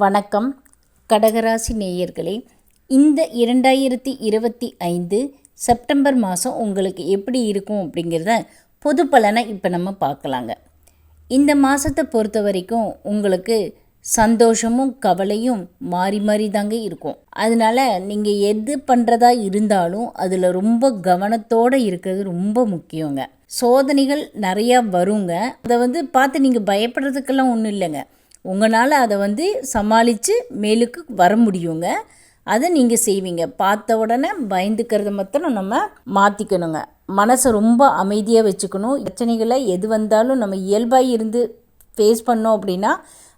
வணக்கம் கடகராசி நேயர்களே. இந்த இரண்டாயிரத்தி இருபத்தி ஐந்து செப்டம்பர் மாதம் உங்களுக்கு எப்படி இருக்கும் அப்படிங்கிறத பொது பலனை இப்போ நம்ம பார்க்கலாங்க. இந்த மாதத்தை பொறுத்த வரைக்கும் உங்களுக்கு சந்தோஷமும் கவலையும் மாறி மாறி தாங்க இருக்கும். அதனால் நீங்கள் எது பண்ணுறதா இருந்தாலும் அதில் ரொம்ப கவனத்தோடு இருக்கிறது ரொம்ப முக்கியங்க. சோதனைகள் நிறையா வருங்க. அதை வந்து பார்த்து நீங்கள் பயப்படுறதுக்கெல்லாம் ஒன்றும் இல்லைங்க. உங்களால் அதை வந்து சமாளித்து மேலுக்கு வர முடியுங்க. அதை நீங்கள் செய்வீங்க. பார்த்த உடனே பயந்துக்கிறத மாத்திரம் நம்ம மாற்றிக்கணுங்க மனசை ரொம்ப அமைதியாக வச்சுக்கணும். பிரச்சனைகளை எது வந்தாலும் நம்ம இயல்பாக இருந்து ஃபேஸ் பண்ணோம் அப்படின்னா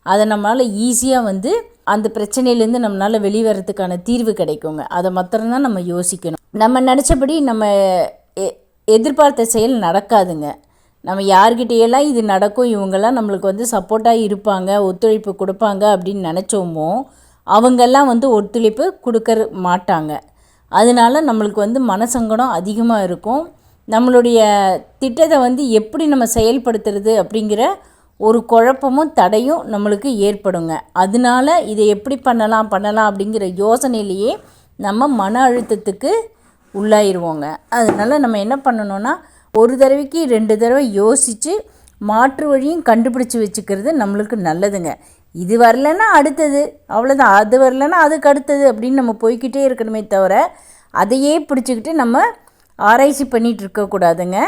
அதை நம்மளால் ஈஸியாக வந்து அந்த பிரச்சனையிலேருந்து நம்மளால் வெளிவரத்துக்கான தீர்வு கிடைக்குங்க. அதை மாத்திரம்தான் நம்ம யோசிக்கணும். நம்ம நினச்சபடி நம்ம எ- எதிர்பார்த்த செயல் நடக்காதுங்க. நம்ம யார்கிட்டயெல்லாம் இது நடக்கும் இவங்கெல்லாம் நம்மளுக்கு வந்து சப்போர்ட்டாக இருப்பாங்க ஒத்துழைப்பு கொடுப்பாங்க அப்படின்னு நினச்சோமோ அவங்கெல்லாம் வந்து ஒத்துழைப்பு கொடுக்கற மாட்டாங்க. அதனால நம்மளுக்கு வந்து மனசங்கடம் அதிகமாக இருக்கும். நம்மளுடைய திட்டத்தை வந்து எப்படி நம்ம செயல்படுத்துறது அப்படிங்கிற ஒரு குழப்பமும் தடையும் நம்மளுக்கு ஏற்படுங்க. அதனால இதை எப்படி பண்ணலாம் பண்ணலாம் அப்படிங்கிற யோசனையிலேயே நம்ம மன அழுத்தத்துக்கு உள்ளாயிருவோங்க. அதனால் நம்ம என்ன பண்ணணும்னா ஒரு தடவைக்கு ரெண்டு தடவை யோசித்து மாற்று வழியும் கண்டுபிடிச்சி வச்சுக்கிறது நம்மளுக்கு நல்லதுங்க. இது வரலன்னா அடுத்தது அவ்வளோதான் அது வரலன்னா அதுக்கு அடுத்தது அப்படின்னு நம்ம போய்க்கிட்டே இருக்கணுமே தவிர அதையே பிடிச்சிக்கிட்டு நம்ம ஆராய்ச்சி பண்ணிகிட்டு இருக்கக்கூடாதுங்க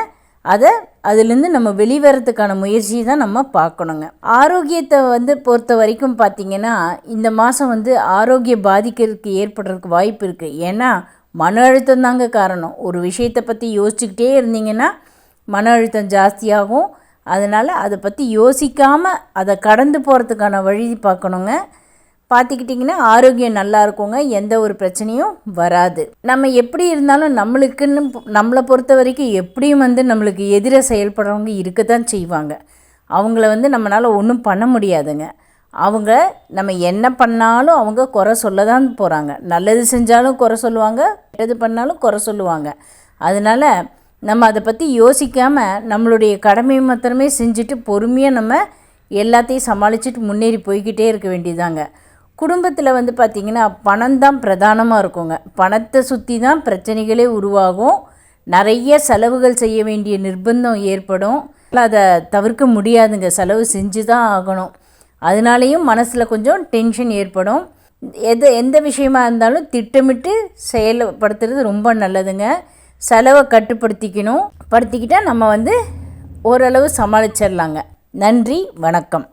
அதை அதுலேருந்து நம்ம வெளிவரத்துக்கான முயற்சியை தான் நம்ம பார்க்கணுங்க. ஆரோக்கியத்தை வந்து பொறுத்த வரைக்கும் பார்த்திங்கன்னா இந்த மாதம் வந்து ஆரோக்கியம் பாதிக்கிறதுக்கு ஏற்படுறதுக்கு வாய்ப்பு இருக்குது ஏன்னா மன அழுத்தம் தாங்க காரணம். ஒரு விஷயத்தை பற்றி யோசிச்சுக்கிட்டே இருந்தீங்கன்னா மன அழுத்தம் ஜாஸ்தியாகும். அதனால் அதை பற்றி யோசிக்காமல் அதை கடந்து போகிறதுக்கான வழி பார்க்கணுங்க. பார்த்துக்கிட்டிங்கன்னா ஆரோக்கியம் நல்லா இருக்குங்க. எந்த ஒரு பிரச்சனையும் வராது. நம்ம எப்படி இருந்தாலும் நம்மளுக்குன்னு நம்மளை பொறுத்த வரைக்கும் எப்படியும் வந்து நம்மளுக்கு எதிராக செயல்படுறவங்க இருக்க தான் செய்வாங்க. அவங்கள வந்து நம்மளால் ஒன்றும் பண்ண முடியாதுங்க. அவங்க நம்ம என்ன பண்ணாலும் அவங்க குறை சொல்ல தான் போகிறாங்க நல்லது செஞ்சாலும் குறை சொல்லுவாங்க கெட்டது பண்ணாலும் குறை சொல்லுவாங்க. அதனால் நம்ம அதை பற்றி யோசிக்காமல் நம்மளுடைய கடமையை மாத்திரமே செஞ்சுட்டு பொறுமையாக நம்ம எல்லாத்தையும் சமாளிச்சுட்டு முன்னேறி போய்கிட்டே இருக்க வேண்டியதாங்க குடும்பத்தில் வந்து பார்த்திங்கன்னா பணம் தான் பிரதானமாக இருக்குங்க. பணத்தை சுற்றி தான் பிரச்சனைகளே உருவாகும். நிறைய செலவுகள் செய்ய வேண்டிய நிர்பந்தம் ஏற்படும். அதை தவிர்க்க முடியாதுங்க. செலவு செஞ்சு தான் ஆகணும். அதனாலேயும் மனசில் கொஞ்சம் டென்ஷன் ஏற்படும். எது எந்த விஷயமா இருந்தாலும் திட்டமிட்டு செயல்படுத்துறது ரொம்ப நல்லதுங்க. செலவை கட்டுப்படுத்திக்கணும். படுத்திக்கிட்டால் நம்ம வந்து ஓரளவு சமாளிச்சிடலாங்க. நன்றி வணக்கம்.